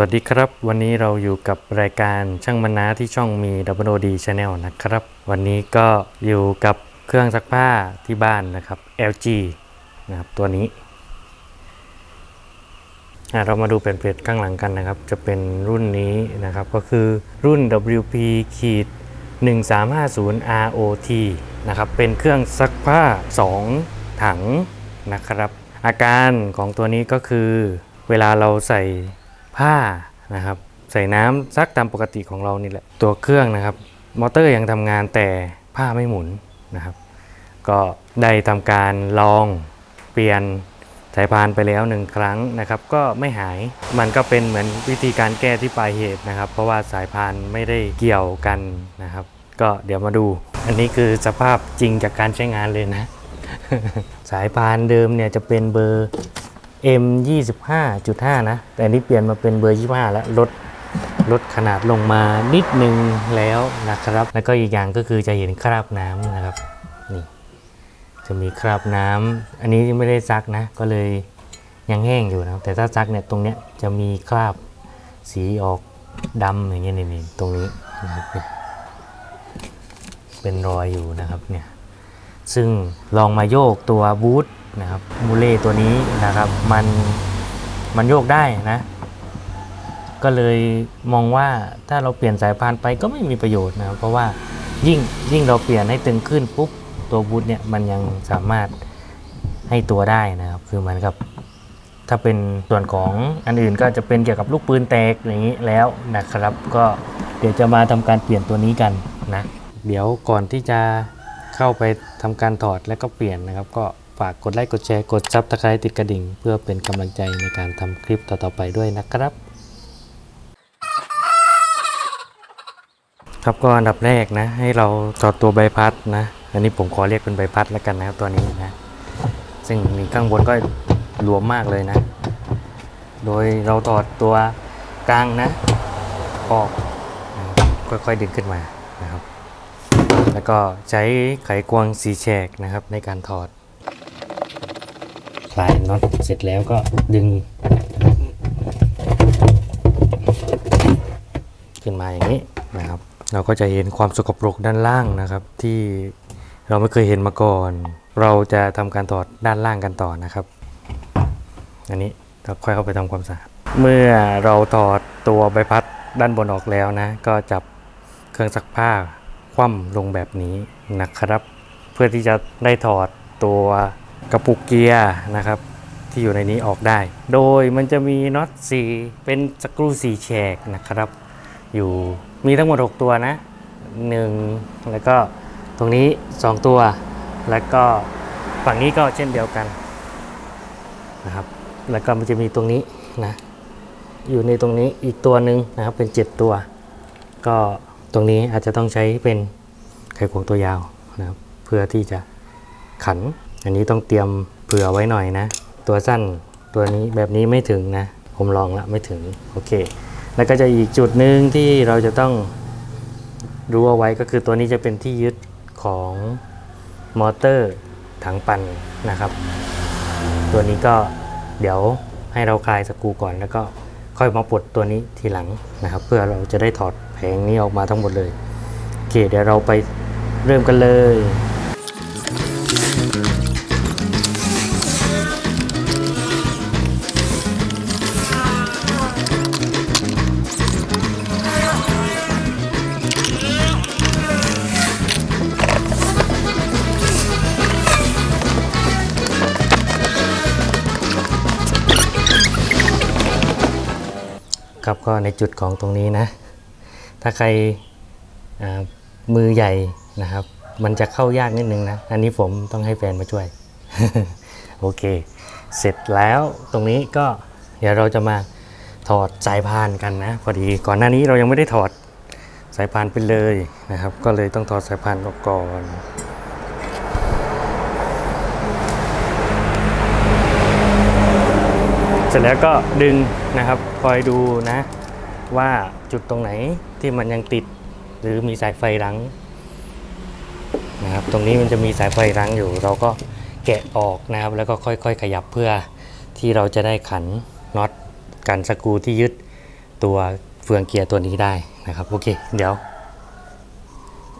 วัสดีครับ วันนี้เราอยู่กับรายการช่างมนาที่ช่องมี w d Channel นะครับ วันนี้ก็อยู่กับเครื่องซักผ้าที่บ้านนะครับ LG นะครับตัวนี้ เรามาดูเป็นเพจข้างหลังกันนะครับ จะเป็นรุ่นนี้นะครับ ก็คือรุ่น WP ขีด1350 ROT นะครับ เป็นเครื่องซักผ้า 2 ถังนะครับ อาการของตัวนี้ก็คือเวลาเราใส่ ผ้านะครับ ใส่น้ำซักตามปกติของเรานี่แหละ ตัวเครื่องนะครับ มอเตอร์ยังทำงานแต่ผ้าไม่หมุนนะครับ ก็ได้ทำการลองเปลี่ยนสายพานไปแล้วหนึ่งครั้งนะครับ ก็ไม่หายมันก็เป็นเหมือนวิธีการแก้ที่ปลายเหตุนะครับ เพราะว่าสายพานไม่ได้เกี่ยวกันนะครับ ก็เดี๋ยวมาดู อันนี้คือสภาพจริงจากการใช้งานเลยนะ สายพานเดิมเนี่ยจะเป็นเบอร์ M 25.5 นะ แต่นี้เปลี่ยนมาเป็นเบอร์ 25 แล้วลดลดขนาดลงมานิดนึงแล้วนะครับ แล้วก็อีกอย่างก็คือจะเห็นคราบน้ำนะครับ นี่ จะมีคราบน้ำ อันนี้ไม่ได้ซักนะ ก็เลยยังแห้งอยู่นะ แต่ถ้าซักเนี่ยตรงเนี้ยจะมีคราบสีออกดำอย่างเงี้ยนี่นตรงนี้นะครับเนี่ยเป็นรอยอยู่นะครับเนี่ย ซึ่งลองมาโยกตัวบูท นะครับมูเล่ตัวนี้นะครับมันมันโยกได้นะ ก็เลยมองว่าถ้าเราเปลี่ยนสายพานไปก็ไม่มีประโยชน์นะครับเพราะว่ายิ่งยิ่งเราเปลี่ยนให้ตึงขึ้นปุ๊บตัวบูทเนี่ยมันยังสามารถให้ตัวได้นะครับ คือเหมือนกับ ถ้าเป็นส่วนของอันอื่นก็จะเป็นเกี่ยวกับลูกปืนแตกอย่างนี้แล้วนะครับ ก็เดี๋ยวจะมาทำการเปลี่ยนตัวนี้กันนะ เดี๋ยวก่อนที่จะเข้าไปทำการถอดและก็เปลี่ยนนะครับก็ ฝากกดไลค์กดแชร์กดซับสไครต์ติดกระดิ่ง เพื่อเป็นกำลังใจในการทำคลิปต่อๆไปด้วยนะครับ ครับก็อันดับแรกนะ ให้เราถอดตัวใบพัดนะ อันนี้ผมขอเรียกเป็นใบพัดแล้วกันนะครับตัวนี้นะ ซึ่งมีข้างบนก็หลวมมากเลยนะ โดยเราถอดตัวกลางนะออกค่อยๆดึงขึ้นมานะครับ แล้วก็ใช้ไขควงสีแฉกนะครับในการถอด ลายน็อตเสร็จแล้วก็ดึง ขึ้นมาอย่างนี้นะครับ เราก็จะเห็นความสกปรกด้านล่างนะครับ ที่เราไม่เคยเห็นมาก่อน เราจะทำการถอดด้านล่างกันต่อนะครับ อันนี้เราค่อยเข้าไปทำความสะอาดเมื่อเราถอดตัวใบพัดด้านบนออกแล้วนะ ก็จับเครื่องซักผ้าคว่ำลงแบบนี้นะครับ เพื่อที่จะได้ถอดตัว กระปุกเกียร์นะครับที่อยู่ในนี้ออกได้ โดยมันจะมีน็อตสีเป็นสกรูสีแฉกนะครับ อยู่มีทั้งหมด 6 ตัวนะ 1 แล้วก็ตรงนี้ 2 ตัว แล้วก็ฝั่งนี้ก็เช่นเดียวกันนะครับ แล้วก็มันจะมีตรงนี้นะอยู่ในตรงนี้อีกตัวหนึ่งนะครับเป็น 7 ตัว ก็ตรงนี้อาจจะต้องใช้เป็นไขควงตัวยาวนะครับเพื่อที่จะขัน อันนี้ต้องเตรียมเผื่อไว้หน่อยนะ ตัวสั้นตัวนี้แบบนี้ไม่ถึงนะ ผมลองละไม่ถึงโอเค แล้วก็จะอีกจุดหนึ่งที่เราจะต้องรู้เอาไว้ก็คือตัวนี้จะเป็นที่ยึดของมอเตอร์ถังปั่นนะครับ ตัวนี้ก็เดี๋ยวให้เราคลายสกรูก่อนแล้วก็ค่อยมาปลดตัวนี้ทีหลังนะครับ เพื่อเราจะได้ถอดแผงนี้ออกมาทั้งหมดเลยโอเคเดี๋ยวเราไปเริ่มกันเลย ครับก็ในจุดของตรงนี้นะ ถ้าใครมือใหญ่นะครับ มันจะเข้ายากนิดนึงนะ อันนี้ผมต้องให้แฟนมาช่วย โอเค เสร็จแล้วตรงนี้ก็เดี๋ยวเราจะมาถอดสายพานกันนะ พอดีก่อนหน้านี้เรายังไม่ได้ถอดสายพานไปเลยนะครับ ก็เลยต้องถอดสายพานออกก่อน เสร็จแล้วก็ดึงนะครับคอยดูนะ ว่าจุดตรงไหนที่มันยังติด หรือมีสายไฟรั้งนะครับตรงนี้มันจะมีสายไฟรั้งอยู่ เราก็แกะออกนะครับ แล้วก็ค่อยๆ ขยับเพื่อที่เราจะได้ขันน็อตกันสกรูที่ยึดตัวเฟืองเกียร์ตัวนี้ได้นะครับโอเค เดี๋ยว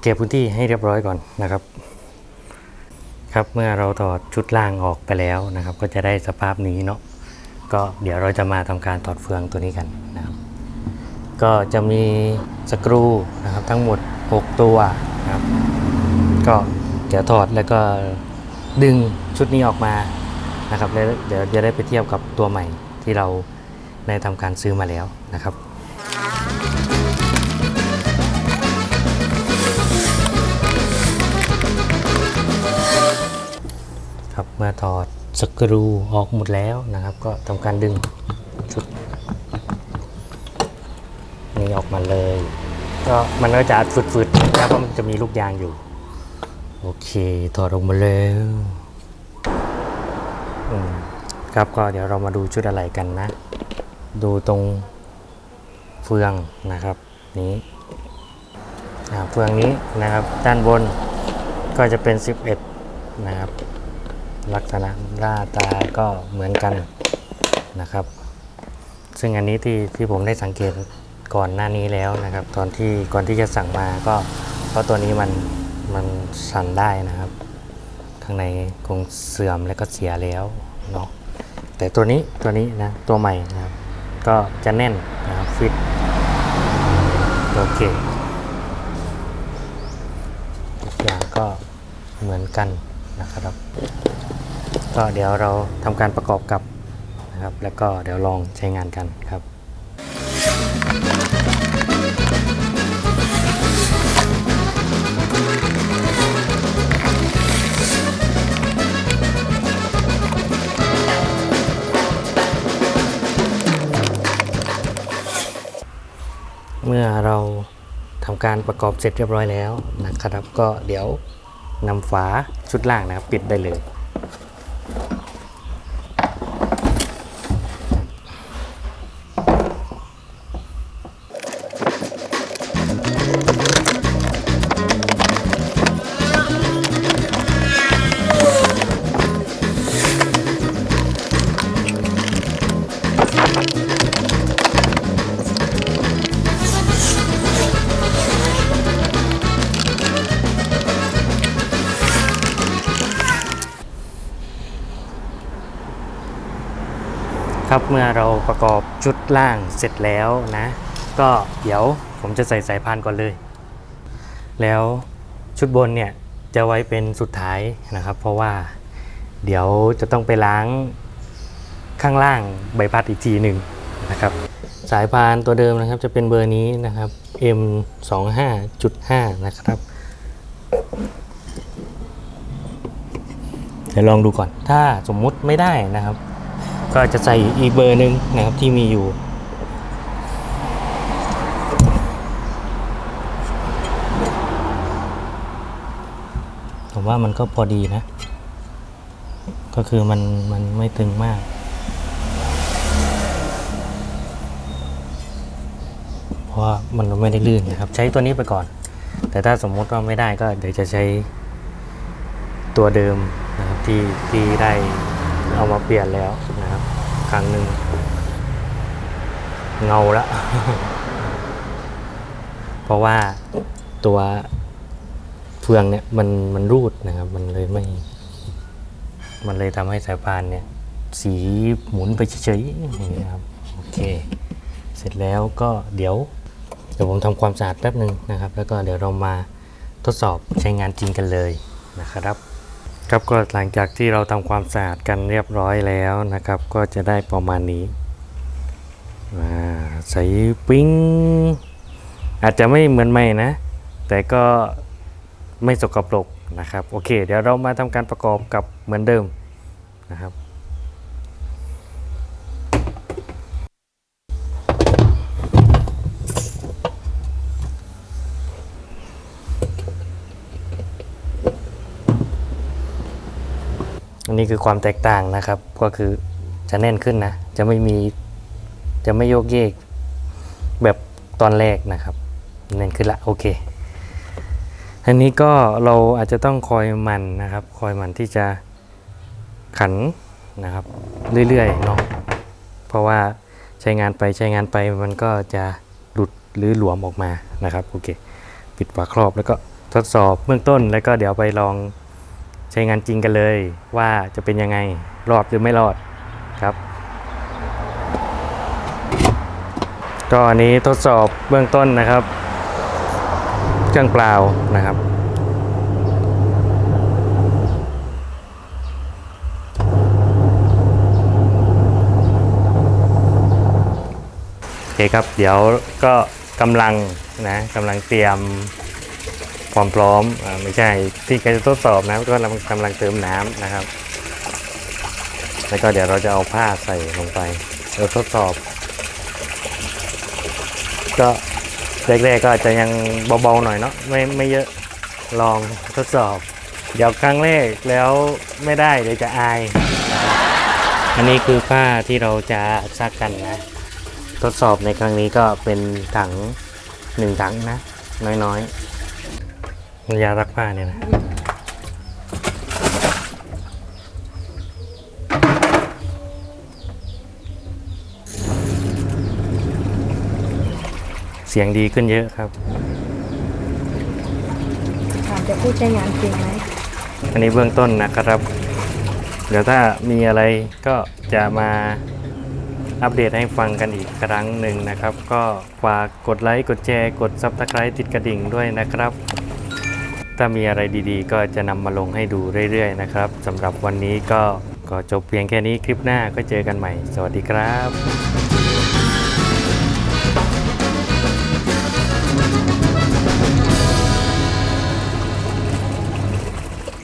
เก็บพื้นที่ให้เรียบร้อยก่อนนะครับ ครับเมื่อเราถอดชุดล่างออกไปแล้วนะครับ ก็จะได้สภาพนี้เนาะ ก็เดี๋ยวเราจะมาทำการถอดเฟืองตัวนี้กันนะครับ ก็จะมีสกรูนะครับทั้งหมด 6 ตัวนะครับ ก็เดี๋ยวถอดแล้วก็ดึงชุดนี้ออกมานะครับแล้วเดี๋ยวจะได้ไปเทียบกับตัวใหม่ที่เราได้ทำการซื้อมาแล้วนะครับครับเมื่อถอด สกรูออกหมดแล้วนะครับ ก็ทำการดึงชุดนี่ออกมาเลย ก็มันก็จะฝืดๆนะครับเพราะมันจะมีลูกยางอยู่ โอเคถอดออกมาแล้วครับก็เดี๋ยวเรามาดูชุดอะไรกันนะ ดูตรงเฟืองนะครับนี้เฟืองนี้นะครับด้านบนก็จะเป็น 11 นะครับ ลักษณะหน้าตาก็เหมือนกันนะครับ ซึ่งอันนี้ที่ที่ผมได้สังเกตก่อนหน้านี้แล้วนะครับ ตอนที่ก่อนที่จะสั่งมาก็เพราะตัวนี้มันมันสั่นได้นะครับ ข้างในคงเสื่อมแล้วก็เสียแล้วเนาะแต่ตัวนี้ตัวนี้นะตัวใหม่นะครับ ก็จะแน่นนะครับฟิตโอเคทุกอย่างก็เหมือนกันนะครับ ก็เดี๋ยวเราทำการประกอบกับนะครับ แล้วก็เดี๋ยวลองใช้งานกันครับเมื่อเราทำการประกอบเสร็จเรียบร้อยแล้วนะครับ ก็เดี๋ยวนำฝาชุดล่างนะครับ ปิดได้เลย Thank you. ครับเมื่อเราประกอบชุดล่างเสร็จแล้วนะ ก็เดี๋ยวผมจะใส่สายพานก่อนเลย แล้วชุดบนเนี่ยจะไว้เป็นสุดท้ายนะครับ เพราะว่าเดี๋ยวจะต้องไปล้างข้างล่างใบพัดอีกทีหนึ่งนะครับ สายพานตัวเดิมนะครับจะเป็นเบอร์นี้นะครับ M 2 5 5นะครับเดี๋ยวลองดูก่อน ถ้าสมมุติไม่ได้นะครับ ก็จะใส่อีกเบอร์หนึ่งนะครับที่มีอยู่ ผมว่ามันก็พอดีนะ ก็คือมันมันไม่ตึงมากเพราะมันไม่ได้ลื่นนะครับ ใช้ตัวนี้ไปก่อน แต่ถ้าสมมุติว่าไม่ได้ก็เดี๋ยวจะใช้ตัวเดิมนะครับที่ที่ได้เอามาเปลี่ยนแล้ว ครับครั้งหนึ่งเงาละ เพราะว่าตัวเฟืองเนี่ยมันมันรูดนะครับ มันเลยไม่ มันเลยทำให้สายพานเนี่ย สีหมุนไปเฉยๆอย่างนี้นะครับโอเค เสร็จแล้วก็เดี๋ยว เดี๋ยวผมทำความสะอาดแป๊บหนึ่งนะครับ แล้วก็เดี๋ยวเรามาทดสอบใช้งานจริงกันเลยนะครับ ครับก็หลังจากที่เราทำความสะอาดกันเรียบร้อยแล้วนะครับ ก็จะได้ประมาณนี้อ่าใส่ปิ้ง อาจจะไม่เหมือนใหม่นะ แต่ก็ไม่สกปรกนะครับ โอเค เดี๋ยวเรามาทำการประกอบกับเหมือนเดิมนะครับ อันนี้คือความแตกต่างนะครับ ก็คือจะแน่นขึ้นนะ จะไม่มี จะไม่โยกเยก แบบตอนแรกนะครับ แน่นขึ้นละโอเค อันนี้ก็เราอาจจะต้องคอยมันนะครับ คอยมันที่จะขันนะครับ เรื่อยๆเนาะ เพราะว่าใช้งานไปใช้งานไปมันก็จะหลุดหรือหลวมออกมานะครับโอเค ปิดฝาครอบแล้วก็ทดสอบเบื้องต้นแล้วก็เดี๋ยวไปลอง ใช้งานจริงกันเลยว่าจะเป็นยังไงรอดหรือไม่รอดครับ ก็อันนี้ทดสอบเบื้องต้นนะครับ เครื่องเปล่านะครับ โอเคครับ เดี๋ยวก็กำลังนะกำลังเตรียม ความพร้อมอไม่ใช่ที่จะทดสอบนะก็กำลังกำลังเติมน้ำนะครับ แล้วก็เดี๋ยวเราจะเอาผ้าใส่ลงไปเราทดสอบ ก็แรกๆก็อาจจะยังเบาๆหน่อยเนาะไม่ไม่เยอะลองทดสอบ เดี๋ยวครั้งแรกแล้วไม่ได้เดี๋ยวจะอาย อันนี้คือผ้าที่เราจะซักกันนะ ทดสอบในครั้งนี้ก็เป็นถังหนึ่งถังนะ น้อยๆ ยารักผ้าเนี่ยนะเสียงดีขึ้นเยอะครับ ถามจะพูดใช้งานจริงไหมอันนี้เบื้องต้นนะครับ เดี๋ยวถ้ามีอะไรก็จะมาอัปเดตให้ฟังกันอีกครั้งหนึ่งนะครับ ก็ฝากกดไลค์ กดแชร์ กด Subscribe ติดกระดิ่งด้วยนะครับ ถ้ามีอะไรดีๆ ก็จะนำมาลงให้ดูเรื่อยๆนะครับสำหรับวันนี้ก็ก็จบเพียงแค่นี้คลิปหน้าก็เจอกันใหม่ สวัสดีครับ